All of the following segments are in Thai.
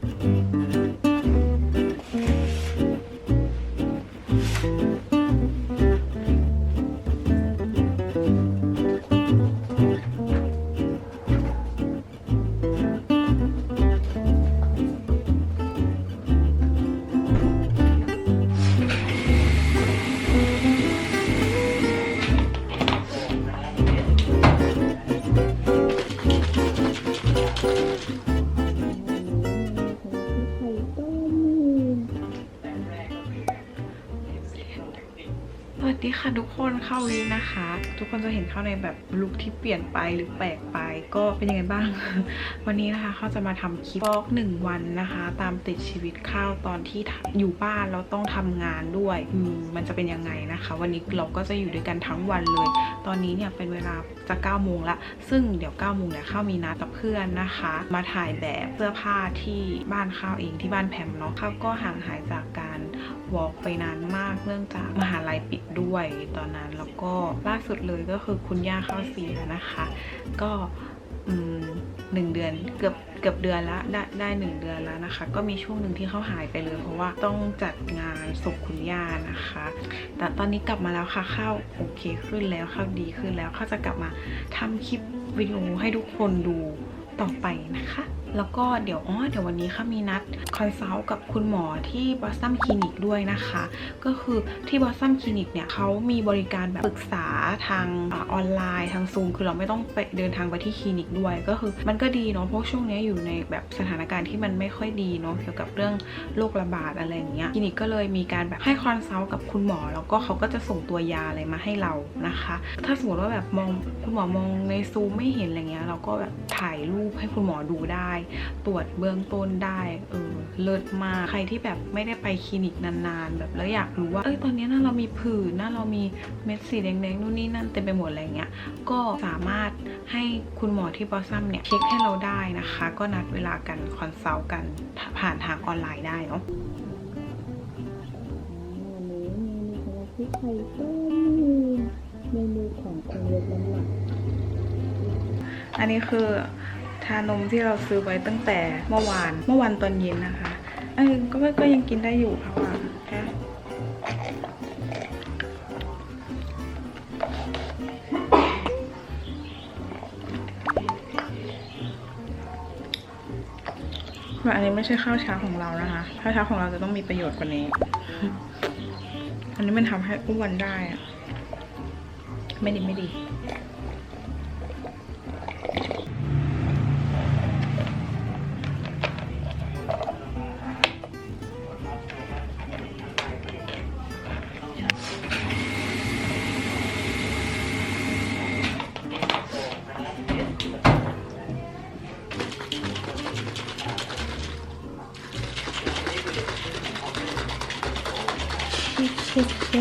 สวั ดีค่ะทุกคนเข้าวีนะคะ ทุกคนจะเห็นเข้าในแบบลุคที่เปลี่ยนไปหรือแปลกไป ก็เป็นยังไงบ้าง วันนี้นะคะเขาจะมาทำคลิปบล็อกหนึ่งวันนะคะ ตามติดชีวิตข้าวตอนที่อยู่บ้านแล้วต้องทำงานด้วยอืมมันจะเป็นยังไงนะคะ วันนี้เราก็จะอยู่ด้วยกันทั้งวันเลย ตอนนี้เนี่ยเป็นเวลาจะ9ก้าโมงละซึ่งเดี๋ยว9ก้าโมงเนี่ยข้าวมีนัดกับเพื่อนนะคะ มาถ่ายแบบเสื้อผ้าที่บ้านข้าวเองที่บ้านแพมเนาะข้าวก็ห่างหายจากการ วอล์กไปนานมากเนื่องจากมหาลัยปิดด้วยตอนนั้นแล้วก็ล่าสุดเลยก็คือคุณย่าเข้าเสียนะคะ ก็หนึ่งเดือนเกือบเกือบเดือนละได้ได้หนึ่งเดือนแล้วนะคะ ก็มีช่วงหนึ่งที่เขาหายไปเลย เพราะว่าต้องจัดงานศพคุณย่านะคะ แต่ตอนนี้กลับมาแล้วค่ะข้าวโอเคขึ้นแล้วข้าวดีขึ้นแล้วข้าวจะกลับมาทำคลิปวิดีโอให้ทุกคนดูต่อไปนะคะ แล้วก็เดี๋ยวอ๋อเดี๋ยววันนี้ค่ะมีนัดคอนซัลท์กับคุณหมอที่บอสตัมคลินิกด้วยนะคะ ก็คือที่บอสตัมคลินิกเนี่ยเขามีบริการแบบปรึกษาทางอออนไลน์ทางซูมคือเราไม่ต้องไปเดินทางไปที่คลินิกด้วย ก็คือมันก็ดีเนาะเพราะช่วงนี้อยู่ในแบบสถานการณ์ที่มันไม่ค่อยดีเนาะเกี่ยวกับเรื่องโรคระบาดอะไรอย่างเงี้ยคลินิกก็เลยมีการแบบให้คอนซัลท์กับคุณหมอ แล้วก็เขาก็จะส่งตัวยาอะไรมาให้เรานะคะ ถ้าสมมติว่าแบบมองคุณหมอมองในซูมไม่เห็นอะไรเงี้ยเราก็แบบถ่ายรูปให้คุณหมอดูได้ตรวจเบื้องต้นได้เออเลิศมากใครที่แบบไม่ได้ไปคลินิกนานๆ แบบแล้วอยากรู้ว่าเอ้ยตอนนี้นะเรามีผื่นนะเรามีเม็ดสีแดงๆนู่นนี่นั่นเต็มไปหมดอะไรเงี้ยก็สามารถให้คุณหมอที่บอสซัมเนี่ยเช็คให้เราได้นะคะ ก็นัดเวลากันคอนซัลท์กันผ่านทางออนไลน์ได้เนาะวันนี้เมนูของเราคือไข่ต้มเมนูของคนลดน้ำหนักอันนี้คือานมที่เราซื้อไว้ตั้งแต่เมื่อวานเมื่อวานตอนเย็นนะคะเออก็ก็ยังกินได้อยู่ค่ะว่าแค่ว่าอันนี้ไม่ใช่ข้าวเช้าของเรานะคะข้าวเช้าของเราจะต้องมีประโยชน์กว่านี้ อันนี้มันทำให้อ้วนได้อะไม่ดีไม่ดี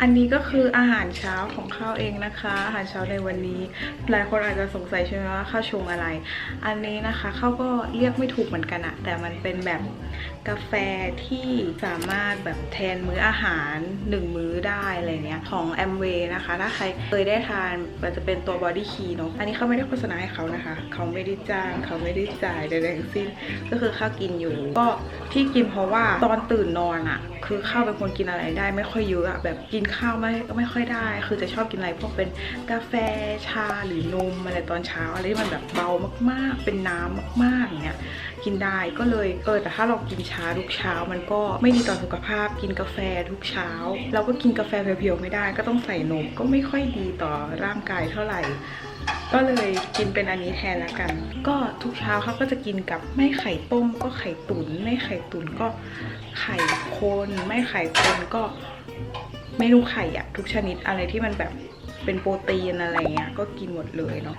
อันนี้ก็คืออาหารเช้าของข้าวเองนะคะ อาหารเช้าในวันนี้ หลายคนอาจจะสงสัยใช่ไหมว่าข้าวชงอะไร อันนี้นะคะข้าวก็เรียกไม่ถูกเหมือนกันอะแต่มันเป็นแบบกาแฟที่สามารถแบบแทนมื้ออาหารหนึ่งมื้อได้อะไรเนี้ยของ a m w a y นะคะ ถ้าใครเคยได้ทานมันจะเป็นตัว Body Key เนาะอันนี้เขาไม่ได้โฆษณาให้เขานะคะ เขาไม่ได้จ้าง เขาไม่ได้จ่ายใดๆทั้งสิ้น ก็คือข้าวกินอยู่ ก็ที่กินเพราะว่าตอนตื่นนอนอะคือข้าวเป็นคนกินอะไรได้ไม่ค่อยเยอะอะแบบกินนข้าวไม่ไม่ค่อยได้ คือจะชอบกินอะไรพวกเป็นกาแฟชาหรือนมอะไรตอนเช้าอะไรที่มันแบบเบามากๆ เป็นน้ำมากๆอย่างเงี้ยกินได้ก็เลยเออแต่ถ้าเรากินชาทุกเช้า มันก็ไม่ดีต่อสุขภาพกินกาแฟทุกเช้า เราก็กินกาแฟเพียวๆไม่ได้ ก็ต้องใส่นมก็ไม่ค่อยดีต่อร่างกายเท่าไหร่ก็เลยกินเป็นอันนี้แทนละกัน ก็ทุกเช้าเขาก็จะกินกับไม่ไข่ต้ม ก็ไข่ตุ๋นไม่ไข่ตุ๋นก็ไข่คนไม่ไข่คนก็ เมนูไข่อะทุกชนิดอะไรที่มันแบบเป็นโปรตีนอะไรเงี้ยก็กินหมดเลยเนาะ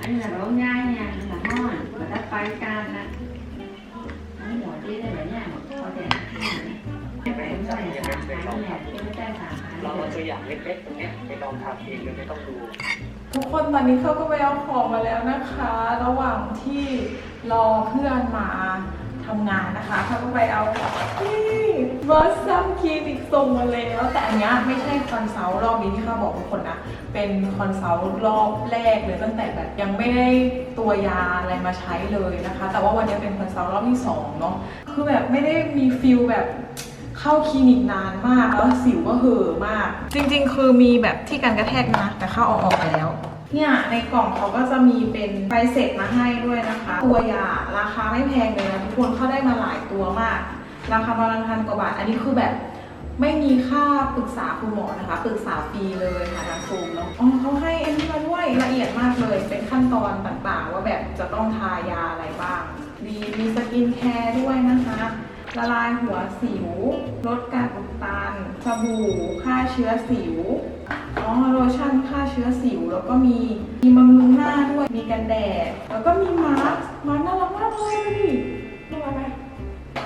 อันนี้เราง่ายเนี่ยเราห้อนเราได้ไฟกันนะ เราเอาตัวอย่างเล็กๆตรงนี้ไปลองทำเองโดยไม่ต้องดู ทุกคนตอนนี้เขาก็ไปเอาของมาแล้วนะคะ ระหว่างที่รอเพื่อนมาทำงานนะคะเขาก็ไปเอานี่ บอสซัมคลินิกส่งมาแล้ว แต่อันเนี้ยไม่ใช่คอนซัลท์รอบนี้ที่เขาบอกทุกคนนะ เป็นคอนซัลท์รอบแรกเลยตั้งแต่แบบยังไม่ได้ตัวยาอะไรมาใช้เลยนะคะ แต่ว่าวันนี้เป็นคอนซัลท์รอบที่สองเนาะคือแบบไม่ได้มีฟิลแบบเข้าคลินิกนานมากแล้วสิวก็เห่อะมาก จริงๆ คือมีแบบที่กันกระแทกนะ แต่เข้าเอาออกไปแล้วเนี่ยในกล่องเขาก็จะมีเป็นใบเสร็จมาให้ด้วยนะคะ ตัวยาราคาไม่แพงเลยนะทุกคนเข้าได้มาหลายตัวมาก ราคาประมาณพันกว่าบาท อันนี้คือแบบไม่มีค่าปรึกษาคุณหมอนะคะ ปรึกษาฟรีเลยค่ะทางซูมเนาะอ๋อเขาให้เอ็นนี่มาด้วยละเอียดมากเลย เป็นขั้นตอนต่างๆ ว่าแบบจะต้องทายาอะไรบ้างดีมีสกินแคร์ด้วยนะคะ ละลายหัวสิว ลดการอุดตัน สบู่ฆ่าเชื้อสิว อ๋อโลชั่นฆ่าเชื้อสิว แล้วก็มีมีบำรุงหน้าด้วย มีกันแดด แล้วก็มีมาสก์มาสก์น่ารักมากเลยดูดิน่ารักไหม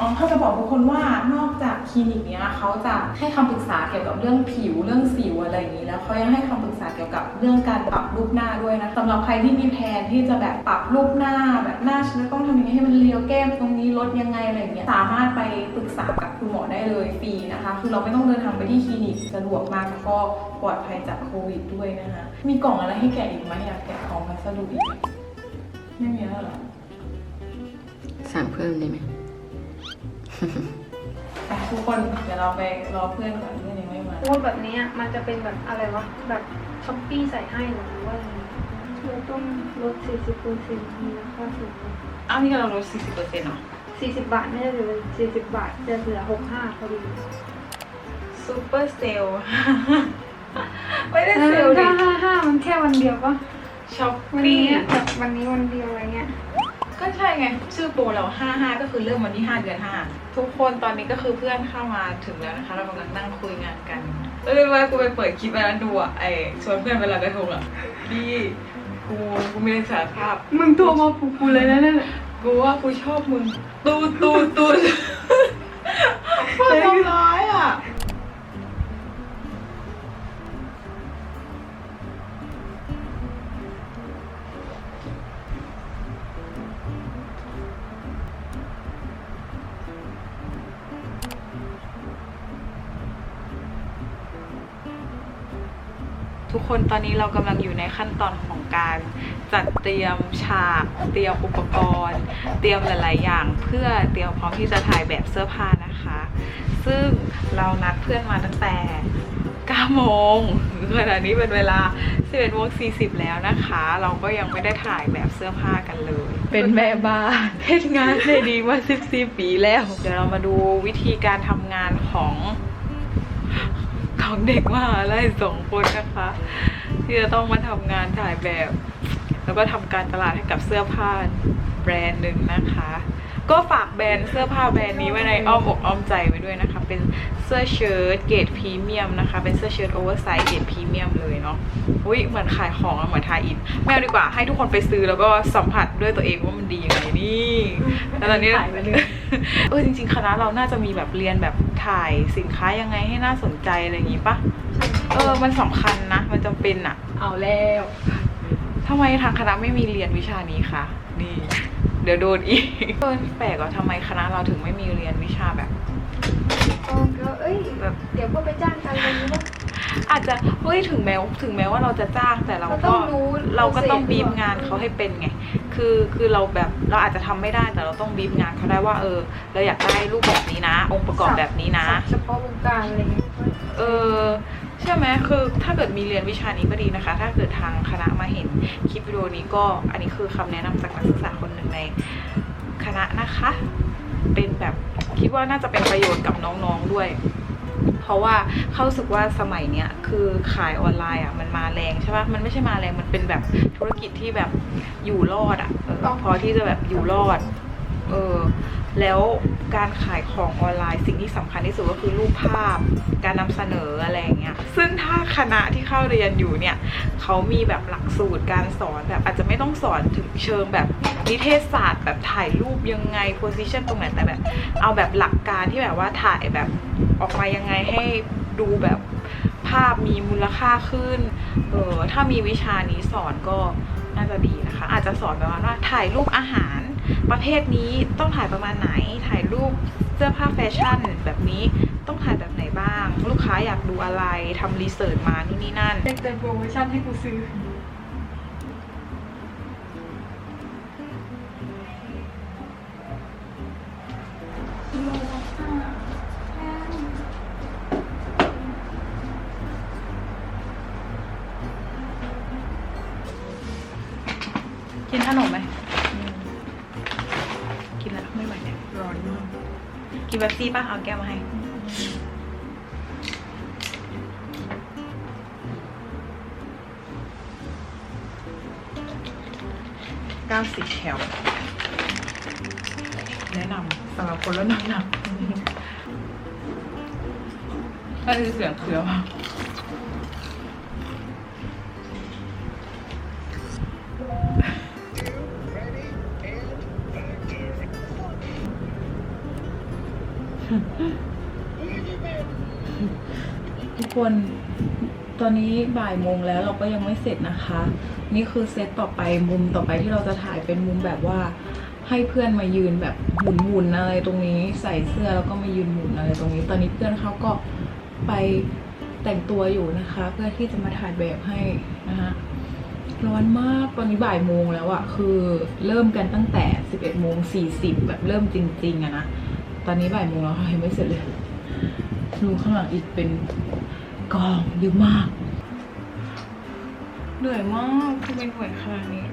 อ๋อเขาจะบอกทุกคนว่านอกจากคลินิกเนี้ยเขาจะให้คำปรึกษาเกี่ยวกับเรื่องผิวเรื่องสิวอะไรอย่างนี้แล้วเขายังให้คำปรึกษาเกี่ยวกับเรื่องการปรับรูปหน้าด้วยนะสำหรับใครที่มีแผนที่จะแบบปรับรูปหน้าแบบหน้าฉันจะต้องทำยังไงให้มันเรียวแก้มตรงนี้ลดยังไงอะไรอย่างเงี้ยสามารถไปปรึกษากับคุณหมอได้เลยฟรีนะคะ คือเราไม่ต้องเดินทางไปที่คลินิกสะดวกมากแล้วก็ปลอดภัยจากโควิดด้วยนะคะมีกล่องอะไรให้แกะอีกไหมอยากแกะของพัสดุอีกไหมไม่มีแล้วเหรอ สั่งเพิ่มได้ไหมไป ทุกคนเดี๋ยวเราไปรอเพื่อนก่อนเพื่อนยังไม่มาว่าแบบนี้อะมันจะเป็นแบบอะไรวะ แบบช้อปปี้ใส่ให้หรือว่ายังไงเราต้องลด 40เปอร์เซ็นต์มีราคาสูงอ้าวนี่เราลด 40%เนาะ40 บาทไม่ได้เลย40 บาท จะเหลือ 65พอดีซูเปอร์เซลไม่ได้เซลดิถ้า55มันแค่วันเดียวปะช้อปวันปี้นี้แบบวันนี้วันเดียวอะไรเงี้ย ก็ใช่ไง ชื่อโปรเรา55 ก็คือเริ่มวันที่ 5 เดือน 5 ทุกคนตอนนี้ก็คือเพื่อนเข้ามาถึงแล้วนะคะ เรากำลังนั่งคุยงานกันเอ้ยว่ากูไปเปิดคลิปแล้วดูอะไอชวนเพื่อนไปลอยกระทงอะพี่กูกูไม่ได้สารภาพ มึงโทรมาปูกูเลยนะนั่นกูว่ากูชอบมึง ตูดตูดตูดพูดทำร้ายอะ ทุกคนตอนนี้เรากำลังอยู่ในขั้นตอนของการจัดเตรียมฉาก เตรียมอุปกรณ์ เตรียมหลาย ๆ อย่าง เพื่อเตรียมพร้อมที่จะถ่ายแบบเสื้อผ้านะคะ ซึ่งเรานัดเพื่อนมาตั้งแต่9โมงขณะนี้เป็นเวลา11โมง40 แล้วนะคะ เราก็ยังไม่ได้ถ่ายแบบเสื้อผ้ากันเลย เป็นแม่บ้านเฮ็ดงานได้ดีมา 14 ปีแล้ว เดี๋ยวเรามาดูวิธีการทำงานของ ของเด็กมหาลัยสองคนนะคะ ที่จะต้องมาทำงานถ่ายแบบ แล้วก็ทำการตลาดให้กับเสื้อผ้าแบรนด์หนึ่งนะคะ ก็ฝากแบรนด์เสื้อผ้าแบรนด์นี้ไว้ในอ้อมอกอ้อมใจไว้ด้วยนะคะ เป็นเสื้อเชิ้ตเกรดพรีเมียมนะคะ เป็นเสื้อเชิ้ตโอเวอร์ไซส์เกรดพรีเมียมเลยเนาะ อุ้ยเหมือนขายของอะเหมือนทายอินไม่เอาดีกว่าให้ทุกคนไปซื้อแล้วก็สัมผัสด้วยตัวเองว่ามันดียังไงนี่แล้วตอนนี้ขายไปเลยเออจริง ๆ คณะเราน่าจะมีแบบเรียนแบบถ่ายสินค้ายังไงให้น่าสนใจอะไรอย่างงี้ปะเออมันสำคัญนะ มันจำเป็นอะเอาแล้วทำไมทางคณะไม่มีเรียนวิชานี้คะนี่ เดี๋ยวโดนอีกเออแปลกอะทำไมคณะเราถึงไม่มีเรียนวิชาแบบก็เอ้ยแบบเดี๋ยวก็ไปจ้างกันอะไรอย่างเงี้ย อาจจะเฮ้ยถึงแม้ถึงแม้ว่าเราจะจ้างแต่เราเราต้ก็องรู้เราก็ต้อง process บีบด้วยงานเขาให้เป็นไง คือคือเราแบบเราอาจจะทำไม่ได้แต่เราต้องบีบงานเขาได้ว่าเออ เราอยากได้รูปแบบนี้นะ องค์ประกอบแบบนี้นะศัพท์เฉพาะวงการอะไรเงี้ยเออใช่ไหมคือถ้าเกิดมีเรียนวิชานี้ก็ดีนะคะ ถ้าเกิดทางคณะมาเห็นคลิปวิดีโอนี้ก็อันนี้คือคำแนะนำจากนักศึกษาคนหนึ่งในคณะนะคะ เป็นแบบคิดว่าน่าจะเป็นประโยชน์กับน้องๆด้วยเพ ราะว่าเขารู้สึกว่าสมัยเนี้ยคือขายออนไลน์อะมันมาแรงใช่ปะมันไม่ใช่มาแรงมันเป็นแบบธุรกิจที่แบบอยู่รอดอะเออพอที่จะแบบอยู่รอดเออแล้วการขายของออนไลน์สิ่งที่สำคัญที่สุดก็คือรูปภาพ การนำเสนออะไรอย่างเงี้ย ซึ่งถ้าคณะที่เข้าเรียนอยู่เนี่ยเขามีแบบหลักสูตรการสอนแบบอาจจะไม่ต้องสอนถึงเชิงแบบนิเทศศาสตร์แบบถ่ายรูปยังไงโพสิชันตรงไหนแต่แบบ เอาแบบหลักการที่แบบว่าถ่ายแบบ ออกมายังไงให้ดูแบบภาพมีมูลค่าขึ้น เออถ้ามีวิชานี้สอนก็น่าจะดีนะคะ อาจจะสอนประมาณว่าถ่ายรูปอาหารประเภทนี้ต้องถ่ายประมาณไหน ถ่ายรูปเสื้อผ้าแฟชั่นแบบนี้ต้องถ่ายแบบไหนบ้าง ลูกค้าอยากดูอะไรทำรีเสิร์ชมานู่นนี่นั่นเด็กเต็มโปรโมชั่นให้กูซื้อ กินขนมไหมกินแล้วไม่ไหวเนี่ยร้อนมากกินแบบซี่ป่ะเอาแก้วมาให้เก้าสิบแถวแนะนำสำหรับคนลดน้ำหนักถ้าคือเสียงเคี้ยวอะ คนตอนนี้บ่ายโมงแล้วเราก็ยังไม่เสร็จนะคะ นี่คือเซตต่อไปมุมต่อไปที่เราจะถ่ายเป็นมุมแบบว่าให้เพื่อนมายืนแบบหมุนๆอะไรตรงนี้ใส่เสื้อแล้วก็มายืนหมุนอะไรตรงนี้ ตอนนี้เพื่อนเขาก็ไปแต่งตัวอยู่นะคะ เพื่อที่จะมาถ่ายแบบให้นะคะร้อนมากตอนนี้บ่ายโมงแล้วอะคือเริ่มกันตั้งแต่ 11โมง40 แบบเริ่มจริง ๆอะนะตอนนี้บ่ายโมงแล้วค่ะยังไม่เสร็จเลยดูข้างหลังอีกเป็น กองเยอะมาก เหนื่อยมากทำไมเหนื่อยขนาดนี้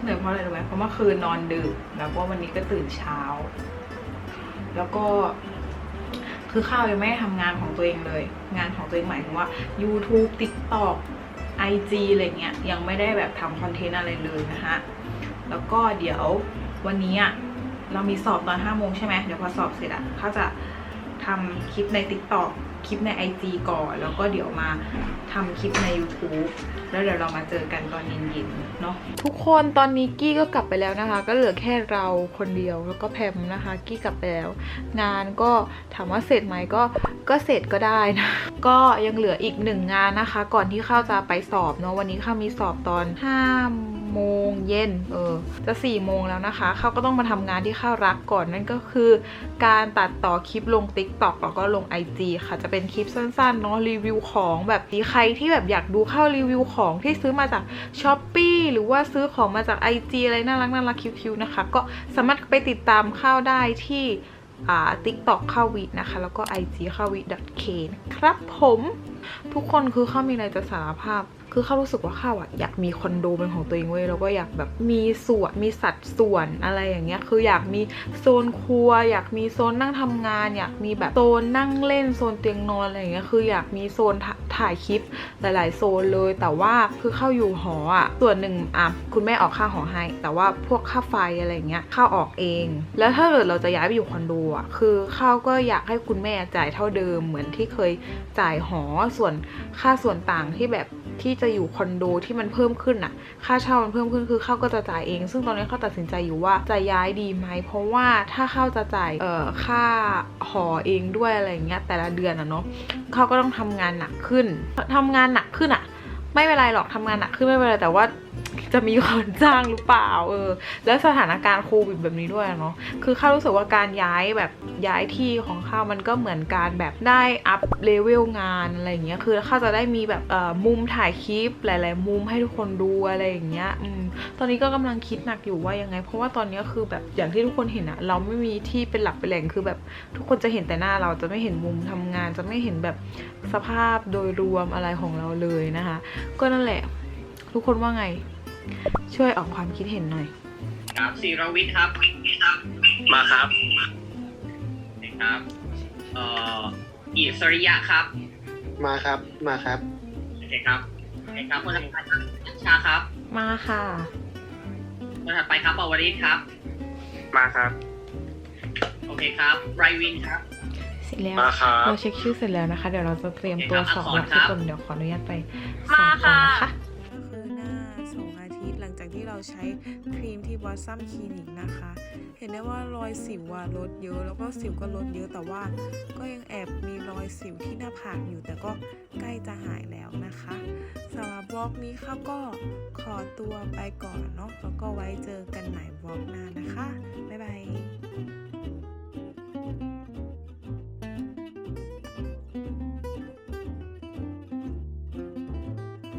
เหนื่อยเพราะอะไรรู้ไหมเพราะเมื่อคืนนอนดึก แล้วก็วันนี้ก็ตื่นเช้า แล้วก็คือข้าวยังไม่ได้ทำงานของตัวเองเลย งานของตัวเองหมายถึงว่า YouTube TikTok IG อะไรเงี้ยยังไม่ได้แบบทำคอนเทนต์อะไรเลยนะคะแล้วก็เดี๋ยววันนี้อะเรามีสอบตอน5โมงใช่ไหมเดี๋ยวพอสอบเสร็จอะเขาจะ ทำคลิปใน TikTok คลิปใน IG ก่อน แล้วก็เดี๋ยวมาทำคลิปใน YouTube แล้วเดี๋ยวเรามาเจอกันตอนเย็นๆเนาะทุกคนตอนนี้กี้ก็กลับไปแล้วนะคะ ก็เหลือแค่เราคนเดียวแล้วก็แพมนะคะ กี้กลับไปแล้ว งานก็ถามว่าเสร็จไหมก็ก็เสร็จก็ได้นะ ก็ยังเหลืออีกหนึ่งงานนะคะ ก่อนที่ข้าวจะไปสอบเนาะวันนี้ข้าวมีสอบตอน5โมงเย็นเออจะ4โมงแล้วนะคะ เขาก็ต้องมาทำงานที่ข้าวรักก่อนนั่นก็คือ การตัดต่อคลิปลง TikTok แล้วก็ลง IG ค่ะ จะเป็นคลิปสั้นๆเนาะรีวิวของแบบดีใครที่แบบอยากดูเข้ารีวิวของที่ซื้อมาจาก s h อ p e e หรือว่าซื้อของมาจาก IG อะไรน่ารักน่ารักคิวๆนะคะ ก็สามารถไปติดตามเข้าได้ที่อ่า TikTok ข้าวินะคะ แล้วก็ IG ข้าวิ .k นะครับผม ทุกคนคือข้ามีอะไรจะสารภาพ คือข้ารู้สึกว่าข้าอะอยากมีคอนโดเป็นของตัวเองเว้ยแล้วก็อยากแบบมีส่วนมีสัดส่วนอะไรอย่างเงี้ยคืออยากมีโซนครัว อยากมีโซนนั่งทำงาน อยากมีแบบโซนนั่งเล่นโซนเตียงนอนอะไรอย่างเงี้ยคืออยากมีโซนถ่าถ่ายคลิปหลาย ๆ โซนเลย แต่ว่าคือเข้าอยู่หออะส่วนหนึ่งอะคุณแม่ออกค่าหอให้ แต่ว่าพวกค่าไฟอะไรเงี้ยเข้าออกเอง แล้วถ้าเกิดเราจะย้ายไปอยู่คอนโดอะคือเข้าก็อยากให้คุณแม่จ่ายเท่าเดิมเหมือนที่เคยจ่ายหอส่วนค่าส่วนต่างที่แบบ ที่จะอยู่คอนโดที่มันเพิ่มขึ้นอะค่าเช่ามันเพิ่มขึ้นคือเข้าก็จะจ่ายเอง ซึ่งตอนนี้เข้าตัดสินใจอยู่ว่าจะย้ายดีไหมเพราะว่าถ้าเข้าจะจ่ายเอ่อค่าหอเองด้วยอะไรอย่างเงี้ยแต่ละเดือนอะเนาะเขาก็ต้องทำงานหนักขึ้นทำงานหนักขึ้นอะไม่เป็นไรหรอกทำงานหนักขึ้นไม่เป็นไรแต่ว่า จะมีคนจ้างหรือเปล่าเออ แล้วสถานการณ์โควิดแบบนี้ด้วยเนาะคือข้ารู้สึกว่าการย้ายแบบย้ายที่ของข้ามันก็เหมือนการแบบได้อัพเลเวลงานอะไรอย่างเงี้ยคือข้าจะได้มีแบบเอ่อมุมถ่ายคลิปหลาย ๆ มุมให้ทุกคนดูอะไรอย่างเงี้ยอืมตอนนี้ก็กำลังคิดหนักอยู่ว่ายังไง เพราะว่าตอนนี้คือแบบอย่างที่ทุกคนเห็นอะเราไม่มีที่เป็นหลักเป็นแหล่งคือแบบทุกคนจะเห็นแต่หน้าเราจะไม่เห็นมุมทำงาน จะไม่เห็นแบบสภาพโดยรวมอะไรของเราเลยนะคะ ก็นั่นแหละ ทุกคนว่าไง ช่วยออกความคิดเห็นหน่อย ครับศิรวิทย์ครับมาครับนะครับเอ่ออิสริยะครับมาครับ มาครับ โอเคครับโอเคครับคนถัดไปครับชาครับมาค่ะ คนถัดไปครับปวริศครับ มาครับ โอเคครับไรวินครับ เสร็จแล้ว มาครับ เราเช็คชื่อเสร็จแล้วนะคะ เดี๋ยวเราจะเตรียมตัวสอบโอเคแล้วครับทุกคนเดี๋ยวขออนุญาตไปสมาอบก่อนค่ะนะคะคือหน้าสอง อาทิตย์ หลังจากที่เราใช้ครีมที่บอสซัมคลินิกนะคะ เห็นได้ว่ารอยสิวอะลดเยอะ แล้วก็สิวก็ลดเยอะแต่ว่า ก็ยังแอบมีรอยสิวที่หน้าผากอยู่ แต่ก็ใกล้จะหายแล้วนะคะสำหรับบล็อกนี้ค่ะก็ขอตัวไปก่อนเนาะแล้วก็ไว้เจอกันใหม่บล็อกหน้านะคะบ๊ายบาย